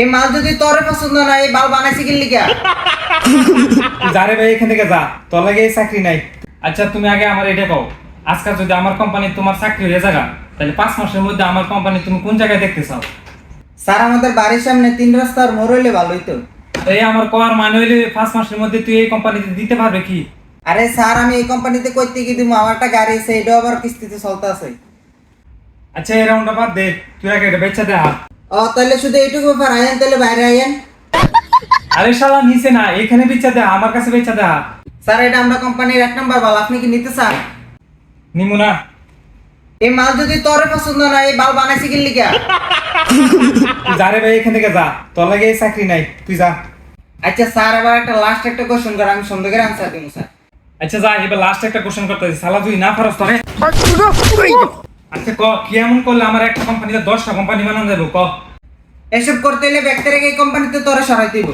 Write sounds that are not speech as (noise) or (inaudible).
এই মাল যদি তোরে পছন্দ না এই বাল বানাইছি কি লিগা (laughs) যারে ভাই এখান থেকে যা। তোর লাগে এই চাকরি নাই। আচ্ছা তুমি আগে আমার এটা কও। আজকাল যদি আমার কোম্পানি তোমার চাকরি হয়ে যাগা তাহলে পাঁচ মাসের মধ্যে আমার কোম্পানি তুমি কোন জায়গায় দেখতে চাও? স্যার আমাদের বাড়ির সামনে তিন রাস্তার মোড় হইলে ভালো হইতো। এই আমার কর মানে হইলে পাঁচ মাসের মধ্যে তুই এই কোম্পানিতে দিতে পারবে কি? আরে স্যার আমি এই কোম্পানিতে করতে কি দিব আমার একটা গাড়ি আছে এটাও আবার কিস্তিতে চলতে আছে। আচ্ছা এই রাউন্ডটা বাদ দে। তুই আগে এটা বেচা দে হাত। ও তাহলে শুধু এইটুকু ব্যাপার আয়েন তাহলে বাইরে আয়েন। আরে শালা নিচে না এখানে বেচা দে আমার কাছে বেচা দে। স্যার এটা আমরা কোম্পানির এক নাম্বার বাল আপনি কি নিতে চান? নিমু না। এই মাল যদি তোরে পছন্দ না এই বাল বানাইছি কি তুই যারে ভাই এখান থেকে যা। তোর লাগে এই চাকরি নাই তুই যা। আচ্ছা স্যার আবার একটা লাস্ট একটা কোশ্চেন করে আমি সন্দেহ করে আনসার দিব স্যার। আচ্ছা যা এবার লাস্ট একটা কোশ্চেন করতে সালা তুই না পারস তোরে আচ্ছা ক কি এমন করলে আমার একটা কোম্পানিতে দশটা কোম্পানি বানানো যাব? ক? এসব করতে হলে ব্যক্তি এই কোম্পানিতে তোরা সরাই দিব।